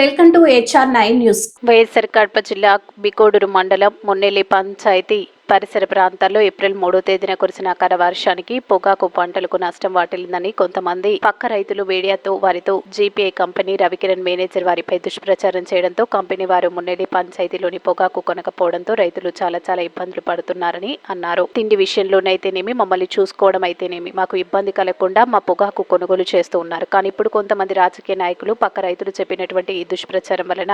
Welcome to HR nine news YSR Kadapa జిల్లా బికోడూరు మండలం మున్నెల్లి పంచాయతీ పరిసర ప్రాంతాల్లో ఏప్రిల్ మూడో తేదీన కురిసిన అకాల వర్షానికి పొగాకు పంటలకు నష్టం వాటిల్లిందని కొంతమంది పక్క రైతులు మీడియాతో వారితో జీపీఐ కంపెనీ రవికిరణ్ మేనేజర్ వారిపై దుష్ప్రచారం చేయడంతో కంపెనీ వారు మున్నేడి పంచాయతీలోని పొగాకు కొనకపోవడంతో రైతులు చాలా చాలా ఇబ్బందులు పడుతున్నారని అన్నారు. తిండి విషయంలోనైతేనేమి మమ్మల్ని చూసుకోవడం అయితేనేమి మాకు ఇబ్బంది కలగకుండా మా పొగాకు కొనుగోలు చేస్తూ ఉన్నారు. కానీ ఇప్పుడు కొంతమంది రాజకీయ నాయకులు పక్క రైతులు చెప్పినటువంటి ఈ దుష్ప్రచారం వలన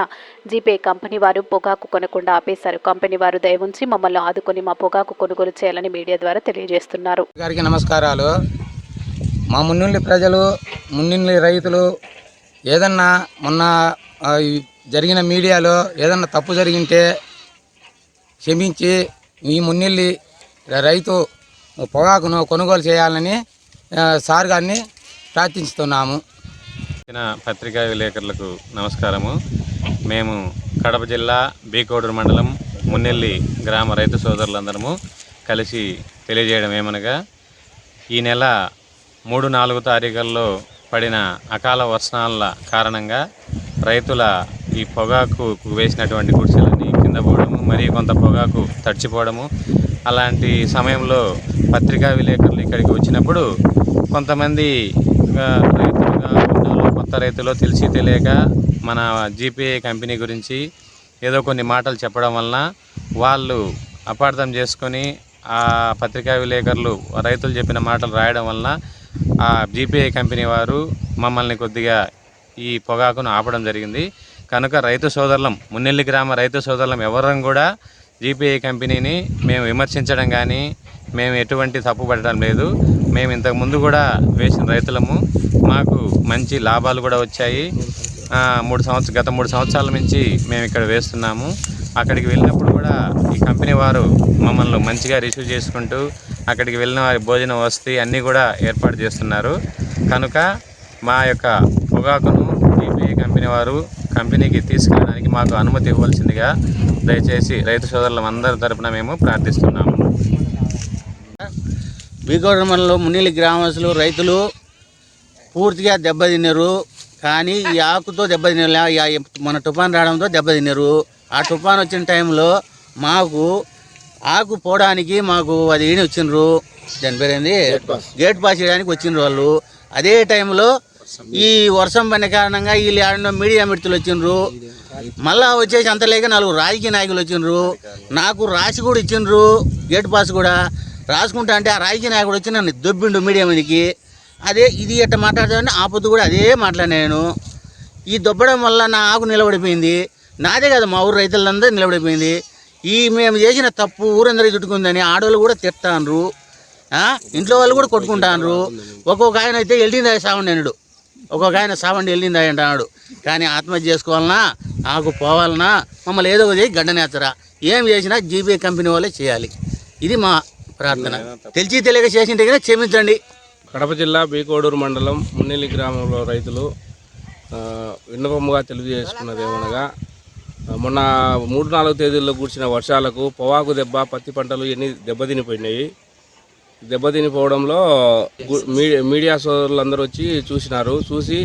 జీపే కంపెనీ వారు పొగాకు కొనకుండా ఆపేశారు. కంపెనీ వారు దయ ఉంచి మమ్మల్ని ఆదుకొని మా పొగాకు కొనుగోలు చేయాలని మీడియా ద్వారా తెలియజేస్తున్నారు. గారికి నమస్కారాలు. మా మున్నుల్లి ప్రజలు మున్నుల్లి రైతులు ఏదన్నా మొన్న జరిగిన మీడియాలో ఏదన్నా తప్పు జరిగింటే క్షమించి ఈ మున్నిల్లి రైతు పొగాకును కొనుగోలు చేయాలని సార్ గారిని ప్రార్థిస్తున్నాము. పత్రికా విలేకరులకు నమస్కారము. మేము కడప జిల్లా బీకోడూరు మండలం మున్నెల్లి గ్రామ రైతు సోదరులందరము కలిసి తెలియజేయడం ఏమనగా ఈ నెల మూడు నాలుగు తారీఖుల్లో పడిన అకాల వర్షాల కారణంగా రైతుల ఈ పొగాకు వేసినటువంటి గుడిసెలన్నీ కింద పోవడము మరియు కొంత పొగాకు తడిచిపోవడము అలాంటి సమయంలో పత్రికా విలేకరులు ఇక్కడికి వచ్చినప్పుడు కొంతమంది రైతులుగా కొత్త రైతులు తెలిసి తెలియక మన జీపీఏ కంపెనీ గురించి ఏదో కొన్ని మాటలు చెప్పడం వలన వాళ్ళు అపార్థం చేసుకొని ఆ పత్రికా విలేకరులు రైతులు చెప్పిన మాటలు రాయడం వలన ఆ జీపీఐ కంపెనీ వారు మమ్మల్ని కొద్దిగా ఈ పొగాకును ఆపడం జరిగింది. కనుక రైతు సోదరులం మున్నెల్లి గ్రామ రైతు సోదరులం ఎవరం కూడా జీపీఐ కంపెనీని మేము విమర్శించడం కానీ మేము ఎటువంటి తప్పు పడడం లేదు. మేము ఇంతకు ముందు కూడా వేసిన రైతులము. మాకు మంచి లాభాలు కూడా వచ్చాయి. మూడు సంవత్సరం గత మూడు సంవత్సరాల నుంచి మేము ఇక్కడ వేస్తున్నాము. అక్కడికి వెళ్ళినప్పుడు కూడా ఈ కంపెనీ వారు మమ్మల్ని మంచిగా రిసీవ్ చేసుకుంటూ అక్కడికి వెళ్ళిన వారి భోజన వసతి అన్నీ కూడా ఏర్పాటు చేస్తున్నారు. కనుక మా యొక్క పొగాకును ఈ కంపెనీ వారు కంపెనీకి తీసుకెళ్ళడానికి మాకు అనుమతి ఇవ్వాల్సిందిగా దయచేసి రైతు సోదరులం అందరి తరపున మేము ప్రార్థిస్తున్నాము. బీగోడ మండలంలో మునిలి గ్రామస్తులు రైతులు పూర్తిగా దెబ్బతిన్నారు. కానీ ఈ ఆకుతో ఈ- మన తుఫాన్ రావడంతో దెబ్బతిన్నారు ఆ తుఫాన్ వచ్చిన టైంలో మాకు ఆకు పోవడానికి మాకు అది ఈయన వచ్చిండ్రు. దాని పేరేంది? గేట్ పాస్ చేయడానికి వచ్చిండ్రు వాళ్ళు. అదే టైంలో ఈ వర్షం పడిన కారణంగా వీళ్ళు ఆడిన మీడియా మిత్రులు వచ్చిండ్రు. మళ్ళా వచ్చేసి అంత లేక నలుగురు రాజకీయ నాయకులు వచ్చిండ్రు. నాకు రాసి కూడా ఇచ్చిండ్రు. గేట్ పాస్ కూడా. రాసుకుంటా అంటే ఆ రాజకీయ నాయకుడు వచ్చి నన్ను దొబ్బిండు మీడియా మీదకి. అదే ఇది ఎట్ట మాట్లాడదామని ఆ పొద్దు కూడా అదే మాట్లాడినాను ఈ దొబ్బడం వల్ల నా ఆకు నిలబడిపోయింది. నాదే కదా మా ఊరు రైతులందరూ నిలబడిపోయింది. ఈ మేము చేసిన తప్పు ఊరందరికీ చుట్టుకుందని ఆడవాళ్ళు కూడా ఆ? ఇంట్లో వాళ్ళు కూడా కొట్టుకుంటాండ్రు. ఒక్కొక్క ఆయన అయితే వెళ్ళిందా సావండి అన్నాడు ఒక్కొక్క ఆయన సావండి వెళ్ళిందా అంటున్నాడు కానీ ఆత్మహత్య చేసుకోవాలన్నా ఆకు పోవాలన్నా మమ్మల్ని ఏదో ఒకటి గడ్డనేత్తరా ఏం చేసినా జీబీ కంపెనీ వాళ్ళే చేయాలి. ఇది మా ప్రార్థన. తెలిసి తెలియక చేసింటే క్షమించండి. కడప జిల్లా బీకోడూరు మండలం మున్నెల్లి గ్రామంలో రైతులు విన్నపముగా తెలియజేసుకున్నది ఏమనగా మొన్న మూడు నాలుగు తేదీల్లో కూర్చిన వర్షాలకు పొవాకు దెబ్బ పత్తి పంటలు ఎన్ని దెబ్బతినిపోయినాయి. దెబ్బతినిపోవడంలో మీడియా సోదరులందరూ వచ్చి చూసినారు. చూసి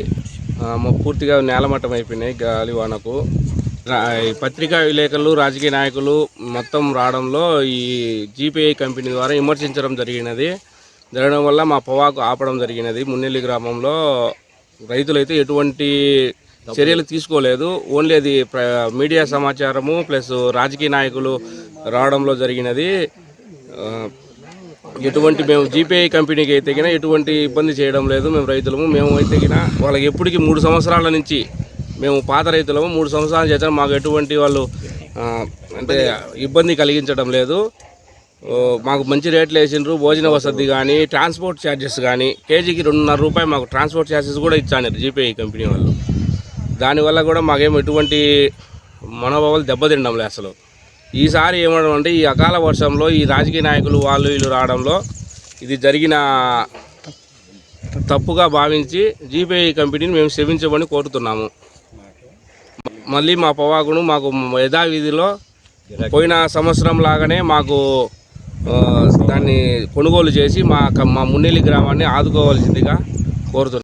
పూర్తిగా నేలమట్టం అయిపోయినాయి గాలి వానకు. పత్రికా విలేకరులు రాజకీయ నాయకులు మొత్తం రావడంలో ఈ జీపీఐ కంపెనీ ద్వారా విమర్శించడం జరిగినది. జరగడం వల్ల మా పొవాకు ఆపడం జరిగినది. మున్నెల్లి గ్రామంలో రైతులైతే ఎటువంటి చర్యలు తీసుకోలేదు. ఓన్లీ అది ప్ర- మీడియా సమాచారము ప్లస్ రాజకీయ నాయకులు రావడంలో జరిగినది. ఎటువంటి మేము జీపీఐ కంపెనీకి అయితే గిన ఎటువంటి ఇబ్బంది చేయడం లేదు. మేము రైతులము మేము అయితే గిన వాళ్ళకి ఎప్పటికీ మూడు సంవత్సరాల నుంచి మేము పాత రైతులము. మూడు సంవత్సరాల చేత మాకు ఎటువంటి వాళ్ళు అంటే ఇబ్బంది కలిగించడం లేదు. మాకు మంచి రేట్లు వేసిండ్రు. భోజన వసతి కానీ ట్రాన్స్పోర్ట్ ఛార్జెస్ కానీ కేజీకి రెండున్నర రూపాయలు మాకు ట్రాన్స్పోర్ట్ ఛార్జెస్ కూడా ఇచ్చాను జీపీఐ కంపెనీ వాళ్ళు. దానివల్ల కూడా మాకేం ఎటువంటి మనోభావాలు దెబ్బతిండంలే అసలు. ఈసారి ఏమడం అంటే ఈ అకాల వర్షంలో ఈ రాజకీయ నాయకులు వాళ్ళు వీళ్ళు రావడంలో ఇది జరిగిన తప్పుగా భావించి జీపీఐ కంపెనీని మేము క్షమించమని కోరుతున్నాము. మళ్ళీ మా పొవాకును మాకు యథావిధిలో పోయిన సంవత్సరం లాగానే మాకు దాన్ని కొనుగోలు చేసి మా క- మా మున్నెల్లి గ్రామాన్ని ఆదుకోవాల్సిందిగా కోరుతున్నాను